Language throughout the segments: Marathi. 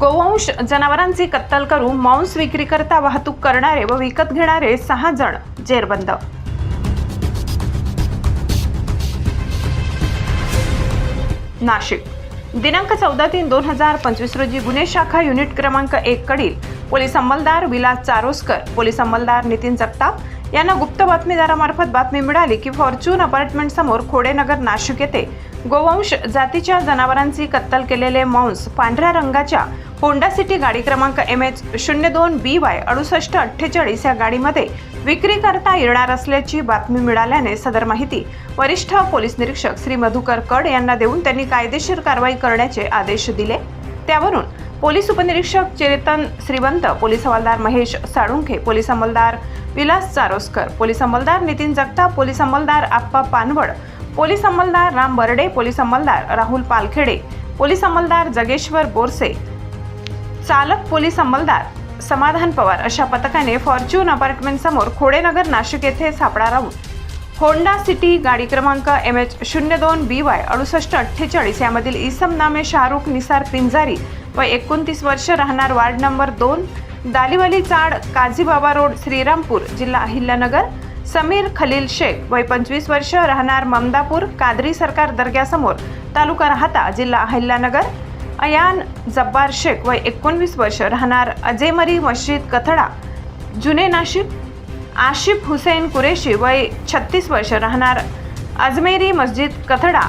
गोवंश जनावरांची कत्तल करून मांस विक्रीकरता वाहतूक करणारे व विकत घेणारे सहा जण जेरबंद. नाशिक. दिनांक चौदा तीन दोन हजार पंचवीस रोजी गुन्हे शाखा युनिट क्रमांक एक कडील पोलीस अंमलदार विलास चारोस्कर पोलीस अंमलदार नितीन जगताप यांना गुप्त बातमीदारामार्फत बातमी मिळाली की फॉर्च्यून अपार्टमेंट समोर खोडेनगर नाशिक येथे गोवंश जातीच्या जनावरांची कत्तल केलेले मांस पांढऱ्या रंगाच्या होंडा सिटी गाडी क्रमांक एम एच शून्य दोन बी वाय अडुसष्ट अठ्ठेचाळीस या गाडीमध्ये विक्री करता येणार असल्याची बातमी मिळाल्याने सदर माहिती वरिष्ठ पोलीस निरीक्षक श्री मधुकर कड यांना देऊन त्यांनी कायदेशीर कारवाई करण्याचे आदेश दिले. त्यावरून पोलीस उपनिरीक्षक चेतन श्रीवंत पोलीस हवालदार महेश साळुंखे पोलीस अंमलदार विलास चारोस्कर पोलीस अंमलदार नितीन जगताप पोलीस अंमलदार आप्पा पानवड पोलीस अंमलदार राम बर्डे पोलीस अंमलदार राहुल पालखेडे पोलीस अंमलदार जगेश्वर बोरसे चालक पोलीस अंमलदार समाधान पवार अशा पथकाने फॉर्च्यून अपार्टमेंट समोर खोडेनगर नाशिक येथे सापळा राहून होंडा सिटी गाडी क्रमांक एम एच शून्य दोन बी वाय अडुसष्ट अठ्ठेचाळीस यामधील इसम नामे शाहरुख निसार पिंजारी व एकोणतीस वर्ष राहणार वार्ड नंबर दोन दालिवली चाड काझीबाबा रोड श्रीरामपूर जिल्हा अहिल्यानगर. समीर खलील शेख वय पंचवीस वर्ष राहणार ममदापूर कादरी सरकार दर्ग्यासमोर तालुका राहता जिल्हा अहिल्यानगर. अयान जब्बार शेख वय एकोणवीस वर्ष राहणार अजेमरी मस्जिद कथडा. जुने नाशिक आशिफ हुसेन कुरेशी वय छत्तीस वर्ष राहणार अजमेरी मस्जिद कथडा.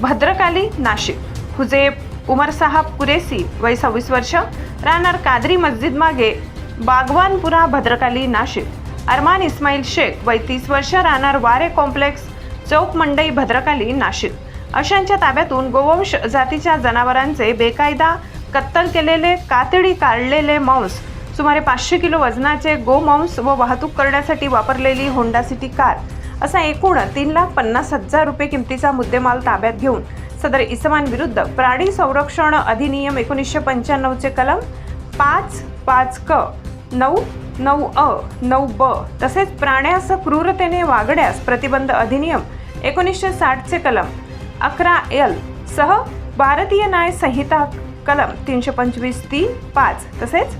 भद्रकाली नाशिक हुजेब उमर साहब कुरेसी वय सव्वीस वर्ष राहणार कादरी मस्जिद मागे बागवानपुरा भद्रकाली नाशिक. अरमान इस्माईल शेख वय तीस वर्ष राहणार वारे कॉम्प्लेक्स चौक मंडई भद्रकाली नाशिक. अशांच्या ताब्यातून गोवंश जातीच्या जनावरांचे बेकायदा कत्तल केलेले कातडी काढलेले मांस सुमारे पाचशे किलो वजनाचे गोमांस व वाहतूक करण्यासाठी वापरलेली होंडा सिटी कार असा एकूण तीन लाख पन्नास हजार रुपये किमतीचा मुद्देमाल ताब्यात घेऊन सदर इसमांविरुद्ध प्राणी संरक्षण अधिनियम एकोणीसशे पंच्याण्णवचे कलम पाच पाच क नऊ नऊ अ नऊ ब तसेच प्राण्यास क्रूरतेने वागण्यास प्रतिबंध अधिनियम एकोणीसशे साठचे कलम अकरा एल सह भारतीय न्याय संहिता कलम तीनशे पंचवीस तीन पाच तसेच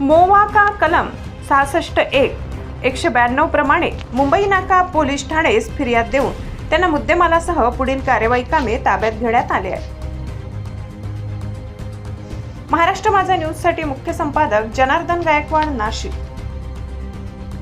मोवाका कलम सहासष्ट एक एकशे ब्याण्णव प्रमाणे मुंबई नाका पोलीस ठाणेस फिर्याद देऊन त्यांना मुद्देमालासह पुढील कार्यवाही कामे ताब्यात घेण्यात आले आहेत. महाराष्ट्र माझा न्यूजसाठी मुख्य संपादक जनार्दन गायकवाड नाशिक.